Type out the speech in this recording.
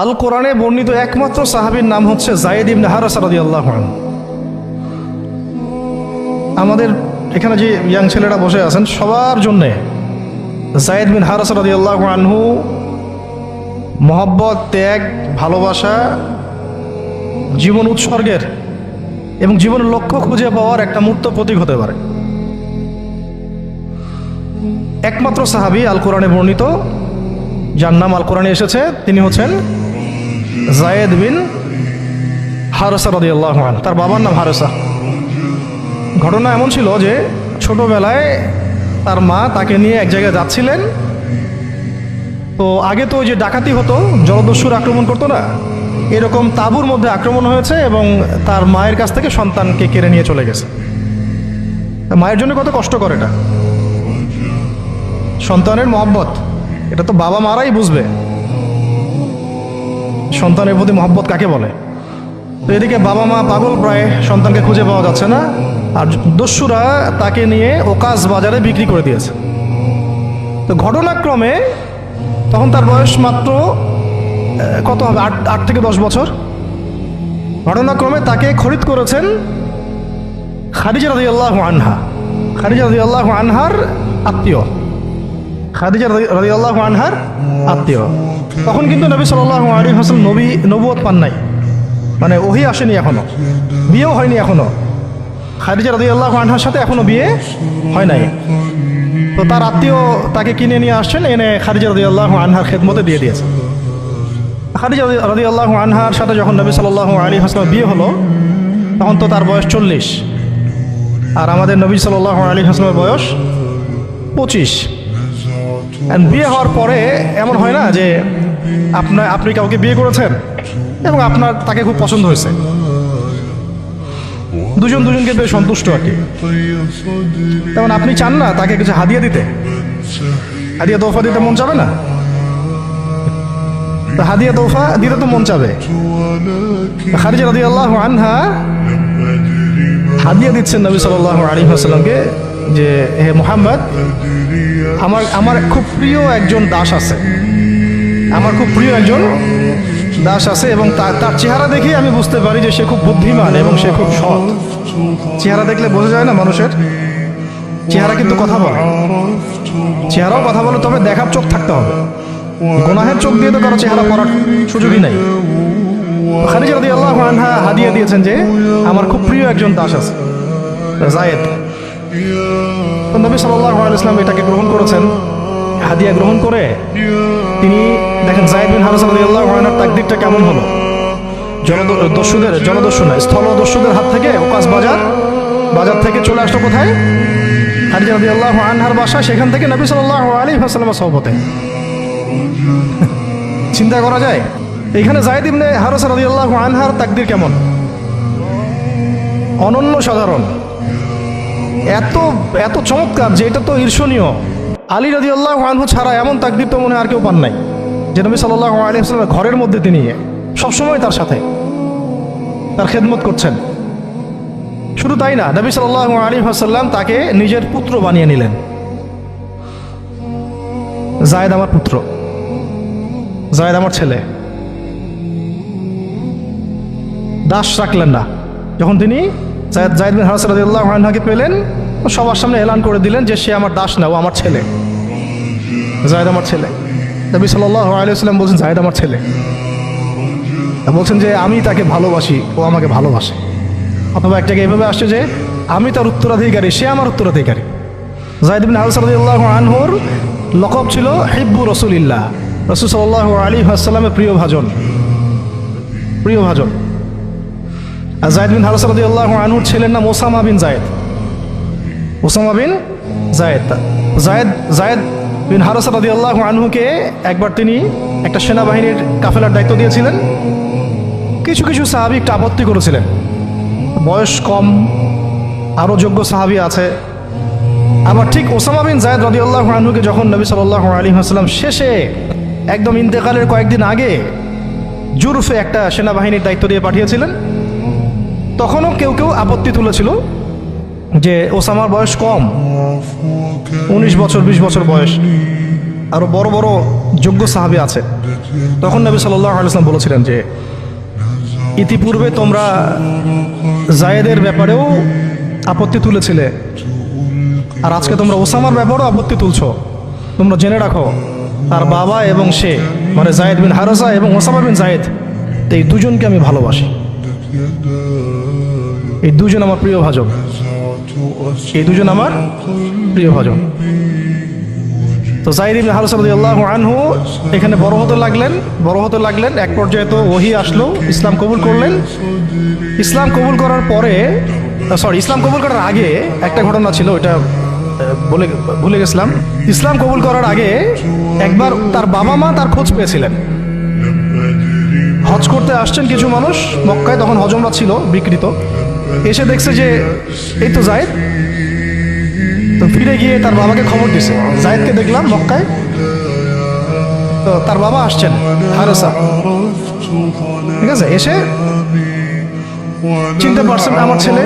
আল কোরআনে বর্ণিত একমাত্র সাহাবীর নাম হচ্ছে জায়েদ ইবনে হারাস রাদিয়াল্লাহু আনহু। আমাদের এখানে যে ইয়াং ছেলেরা বসে আছেন, সবার জন্যে জায়েদ বিন হারাস রাদিয়াল্লাহু আনহু মহব্বত, ত্যাগ, ভালোবাসা, জীবন উৎসর্গের এবং জীবনের লক্ষ্য খুঁজে পাওয়ার একটা মূর্ত প্রতীক হতে পারে। একমাত্র সাহাবি আল কোরআনে বর্ণিত, যার নাম আল কোরআনে এসেছে, তিনি হচ্ছেন জায়েদ বিন হারসা রাদিয়াল্লাহু আনহু। তার বাবার নাম হারসা। ঘটনা এমন ছিল যে ছোটবেলায় তার মা তাকে নিয়ে এক জায়গায় যাচ্ছিলেন। তো আগে তো ওই যে ডাকাতি হতো, জলদস্যুর আক্রমণ করতো না? এরকম তাঁবুর মধ্যে আক্রমণ হয়েছে এবং তার মায়ের কাছ থেকে সন্তানকে কেড়ে নিয়ে চলে গেছে। মায়ের জন্য কত কষ্ট করে এটা। সন্তানের মহব্বত, এটা তো বাবা মারাই বুঝবে। সন্তানের প্রতি মহব্বত কাকে বলে? তো এদিকে বাবা মা পাগল প্রায় সন্তানকে খুঁজে পাওয়া যাচ্ছে না। আর দস্যুরা তাকে নিয়ে ওকাজ বাজারে বিক্রি করে দিয়েছে। তো ঘটনাক্রমে তখন তার বয়স মাত্র কত হবে? আট আট থেকে দশ বছর। ঘটনাক্রমে তাকে খরিদ করেছেন খাদিজা রাজি আল্লাহ আনহা। খাদিজা রাজি আল্লাহ আনহার আত্মীয়। খাদিজা রাজি আল্লাহ আনহার আত্মীয়। তখন কিন্তু নবী সাল্লাহ আলী হাসল নবী নবুয়ত পান নাই। মানে ওহি আসেনি এখনও। বিয়েও হয়নি এখনও। খাদিজা রাজি আল্লাহ আনহার সাথে এখনও বিয়ে হয় নাই। তো তার আত্মীয় তাকে কিনে নিয়ে আসছেন, এনে খাদিজা রাজি আল্লাহ আনহার খেদমতে দিয়ে দিয়েছে। খাদিজা রাজি আল্লাহ আনহার সাথে যখন নবী সাল্লাহ আলী হাসলাম বিয়ে হলো, তখন তো তার বয়স চল্লিশ। আর আমাদের নবী সাল্লাহ আলী হাসলামের বয়স পঁচিশ। বিয়ে হওয়ার পরে এমন হয় না যে আপনার আপনি কাউকে বিয়ে করেছেন? এবং আপনার তাকে খুব পছন্দ হয়েছে। দুজন দুজনকে বেশ সন্তুষ্ট আর কি। তেমন আপনি চান না তাকে কিছু হাদিয়া দিতে? হাদিয়া তোফা দিতে মন চাবে না? হাদিয়া তোফা দিতে তো মন চাবে। খারিজা রাদি আল্লাহ আনহা হাদিয়া দিচ্ছেন নবী সাল্লাহ আলী হাসাল্লামকে যে, হে মোহাম্মদ, আমার আমার খুব প্রিয় একজন দাস আছে। আমার খুব প্রিয় একজন দাস আছে এবং তার চেহারা দেখেই আমি বুঝতে পারি যে সে খুব বুদ্ধিমান এবং সে খুব সৎ। চেহারা দেখলে বোঝা যায় না মানুষের। চেহারা কিন্তু কথা বলে। চেহারাও কথা বলে, তবে দেখার চোখ থাকতে হবে। গোনাহের চোখ দিয়ে তো কারও চেহারা পড়ার সুযোগই নাই। খাদিজা রাদি আল্লাহ আনহা হাদিয়া দিয়েছেন যে, আমার খুব প্রিয় একজন দাস আছে, জায়েদ। নবী সাল্লাহ ইসলাম এটাকে গ্রহণ করেছেন। হাদিয়া গ্রহণ করে তিনি দেখেন জায়েদ বিন হারস রাদি আল্লাহ আনহার তাকদিরটা কেমন হলো? জনদস্যুদের জনদস্যু নয় স্থলদস্যুদের হাত থেকে ওকাস বাজার বাজার থেকে চলে আসলো কোথায়? রাদি আল্লাহ আনহার বাসা, সেখান থেকে নবী সাল্লাহ আলী হাসলামের সহবতে চিন্তা করা যায়, এখানে জায়দ ইবনে হারস রাদিয়াল্লাহু আনহার তাকদির কেমন? অনন্য সাধারণ। এত এত চমৎকার যে এটা তো ঈর্ষণীয়। আলী রাজি আল্লাহ আনহু ছাড়া এমন তাকদির তো মনে আর কেউ পান নাই, যে নবী সাল্লাল্লাহু আলাইহি ওয়াসাল্লামের ঘরের মধ্যে তিনি সবসময় তার সাথে তার খেদমত করছেন। শুধু তাই না, নবী সাল্লাল্লাহু আলাইহি ওয়াসাল্লাম তাকে নিজের পুত্র বানিয়ে নিলেন। জায়েদ আমার পুত্র। জায়েদ আমার ছেলে। দাস রাখলেন না। যখন তিনি জায়দ জায়দ বিন রাদিয়াল্লাহু আনহাকে পেলেন সবার সামনে এলান করে দিলেন যে সে আমার দাস না, ও আমার ছেলে। জায়দ আমার ছেলে। নবী সাল্লাল্লাহু আলাইহি ওয়াসাল্লাম বলছেন, জায়দ আমার ছেলে। বলছেন যে, আমি তাকে ভালোবাসি, ও আমাকে ভালোবাসে। অথবা একটাকে এভাবে আসছে যে, আমি তার উত্তরাধিকারী, সে আমার উত্তরাধিকারী। রাদিয়াল্লাহু আনহুর লকব ছিল, হিব্বু রসুলিল্লাহ। রসুল সাল্লাল্লাহু আলাইহি ওয়াসাল্লামের প্রিয় ভাজন। প্রিয় ভাজন। আর জায়দ বিন হারস রাদিয়াল্লাহু আনহুর ছেলের নাম Osama bin Zayed. Osama bin Zayed Zayed Zayed bin Haris আল্লাহ আনহুকে একবার তিনি একটা সেনাবাহিনীর কাফেলার দায়িত্ব দিয়েছিলেন। কিছু কিছু সাহাবি একটু আপত্তি করেছিলেন। বয়স কম আরও যোগ্য সাহাবি আছে। আবার ঠিক ওসামা বিন জায়দ আল্লাহ আনহুকে যখন নবী সাল্লাল্লাহু আলী ওয়াসাল্লাম শেষে একদম ইন্তেকালের কয়েকদিন আগে জুরফে একটা সেনাবাহিনীর দায়িত্ব দিয়ে পাঠিয়েছিলেন, তখনও কেউ কেউ আপত্তি তুলেছিল। যে ওসামার বয়স কম, উনিশ বছর, বিশ বছর বয়স, আরও বড় বড় যোগ্য সাহাবি আছে। তখন নবী সাল্লাহ আলাইসলাম বলেছিলেন যে, ইতিপূর্বে তোমরা জায়েদের ব্যাপারেও আপত্তি তুলেছিলে, আর আজকে তোমরা ওসামার ব্যাপারেও আপত্তি তুলছ। তোমরা জেনে রাখো, তার বাবা এবং সে মানে জায়েদ বিন হারসা এবং ওসামা বিন জায়েদ, এই দুজনকে আমি ভালোবাসি। এই দুজন আমার প্রিয় ভাজক এই দুজন আমার প্রিয় ভাজন। তো জাহির ইবনে আনহু এখানে বড় হতে লাগলেন, বড় হতে লাগলেন, এক পর্যায়ে তো ওহি আসলো, ইসলাম কবুল করলেন। ইসলাম কবুল করার পরে সরি ইসলাম কবুল করার আগে একটা ঘটনা ছিল, ওইটা বলে, ভুলে গেছিলাম। ইসলাম কবুল করার আগে একবার তার বাবা মা তার খোঁজ পেয়েছিলেন। হজ করতে আসছেন কিছু মানুষ, মক্কায় তখন হজমরা ছিল, বিকৃত। এসে দেখছে যে, এই তো জায়দ। তো ফিরে গিয়ে তার বাবাকে খবর দিছে। জায়দকে দেখলাম মক্কায়। তো তার বাবা আসছেন। হারসা ঠিক আছে, এসে চিনতে পারছেন আমার ছেলে।